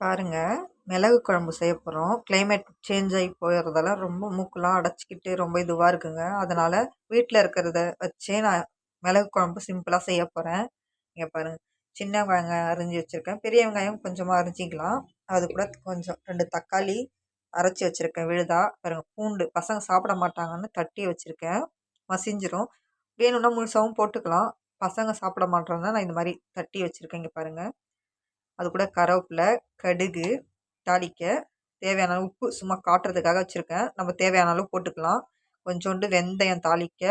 பாருங்க. மிளகு குழம்பு செய்ய போகிறோம் கிளைமேட் சேஞ்ச் ஆகி போயிடுறதால ரொம்ப மூக்கெலாம் அடைச்சிக்கிட்டு ரொம்ப இதுவாக இருக்குங்க. அதனால் வீட்டில் இருக்கிறத வச்சே நான் மிளகு குழம்பு சிம்பிளாக செய்ய போகிறேன் இங்கே பாருங்கள் சின்ன வெங்காயம் அரிஞ்சு வச்சுருக்கேன். பெரிய வெங்காயம் கொஞ்சமாக அரிஞ்சிக்கலாம். அது கூட கொஞ்சம் ரெண்டு தக்காளி அரைச்சி வச்சுருக்கேன். விழுதா. பாருங்கள் பூண்டு. பசங்க சாப்பிட மாட்டாங்கன்னு தட்டி வச்சுருக்கேன். மசிஞ்சிரும். வேணும்னா முழுசாகவும் போட்டுக்கலாம். பசங்க சாப்பிட மாட்டோன்னா நான் இந்த மாதிரி தட்டி வச்சுருக்கேன். இங்கே பாருங்கள் அது கூட கருவேப்பிலை கடுகு தாளிக்க தேவையான அளவு உப்பு சும்மா காட்டுறதுக்காக வச்சுருக்கேன். நம்ம தேவையான அளவு போட்டுக்கலாம். கொஞ்சோண்டு வெந்தயம் தாளிக்க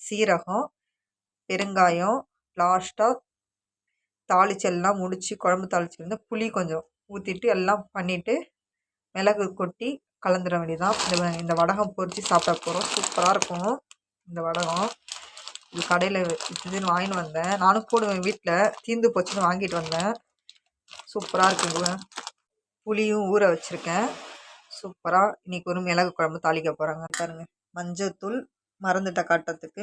சீரகம் பெருங்காயம் லாஸ்ட்டாக தாளிச்சு எல்லாம் முடித்து குழம்பு தாளிச்சிருந்து புளி கொஞ்சம் ஊற்றிட்டு எல்லாம் பண்ணிவிட்டு மிளகு கொட்டி கலந்துட வேண்டியதான் இந்த இந்த வடகம் பொரித்து சாப்பிட போகிறோம் சூப்பராக இருக்கும் இந்த வடகம். இது கடையில் இதுன்னு வாங்கிட்டு வந்தேன். நானும் போடுவேன் வீட்டில் தீர்ந்து போச்சுன்னு வாங்கிட்டு வந்தேன். சூப்பராக இருக்குங்க புளியும் ஊற வச்சுருக்கேன். சூப்பராக இன்றைக்கி ஒரு மிளகு குழம்பு தாளிக்க போகிறாங்க பாருங்கள் மஞ்சத்தூள் மறந்துட்ட காட்டுறதுக்கு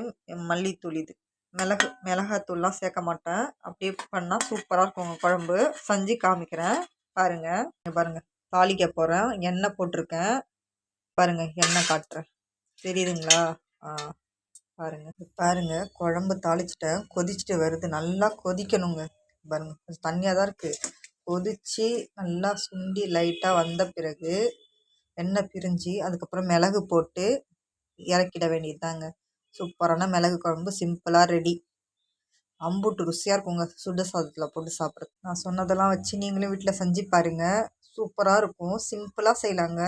மல்லித்தூள் இது. மிளகு மிளகாத்தூள்லாம் சேர்க்க மாட்டேன். அப்படியே பண்ணால் சூப்பராக இருக்குங்க குழம்பு. செஞ்சு காமிக்கிறேன். பாருங்கள் பாருங்கள் தாளிக்க போகிறேன் எண்ணெய் போட்டிருக்கேன். பாருங்கள் எண்ணெய் காட்டுறேன். தெரியுதுங்களா? ஆ. பாருங்கள் பாருங்கள் குழம்பு தாளிச்சிட்டேன். கொதிச்சுட்டு வருது. நல்லா கொதிக்கணுங்க. பாருங்கள் கொஞ்சம் தண்ணியாக தான் இருக்குது கொதித்து நல்லா சுண்டி லைட்டாக வந்த பிறகு எண்ணெய் பிரிஞ்சு அதுக்கப்புறம் மிளகு போட்டு இறக்கிட வேண்டியது தாங்க சூப்பரான மிளகு குழம்பு சிம்பிளாக ரெடி அம்புட்டு ருசியாக இருக்குங்க சுட சாதத்தில் போட்டு சாப்பிட்றது நான் சொன்னதெல்லாம் வச்சு நீங்களும் வீட்டில் செஞ்சு பாருங்கள் சூப்பராக இருக்கும். சிம்பிளாக செய்யலாங்க.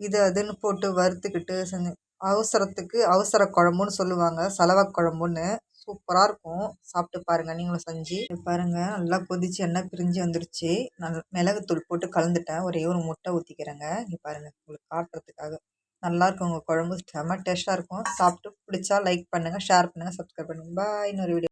இது அதுன்னு போட்டு வறுத்துக்கிட்டு செஞ்சு அவசரத்துக்கு அவசர குழம்புன்னு சொல்லுவாங்க. சலவை குழம்புன்னு. சூப்பராக இருக்கும். சாப்பிட்டு பாருங்கள் நீங்களும் செஞ்சு பாருங்கள் நல்லா கொதிச்சு எண்ணெய் பிரிஞ்சு வந்துடுச்சு நல் மிளகுத்தூள் போட்டு கலந்துட்டேன். ஒரே ஒரு முட்டை ஊற்றிக்கிறேங்க இங்கே பாருங்கள் உங்களுக்கு காட்டுறதுக்காக. நல்லாயிருக்கும் உங்கள் குழம்பு. செம்ம டேஸ்ட்டாக இருக்கும். சாப்பிட்டு பிடிச்சா லைக் பண்ணுங்கள் ஷேர் பண்ணுங்கள் சப்ஸ்கிரைப் பண்ணுங்கள் பாய். இன்னொரு வீடியோ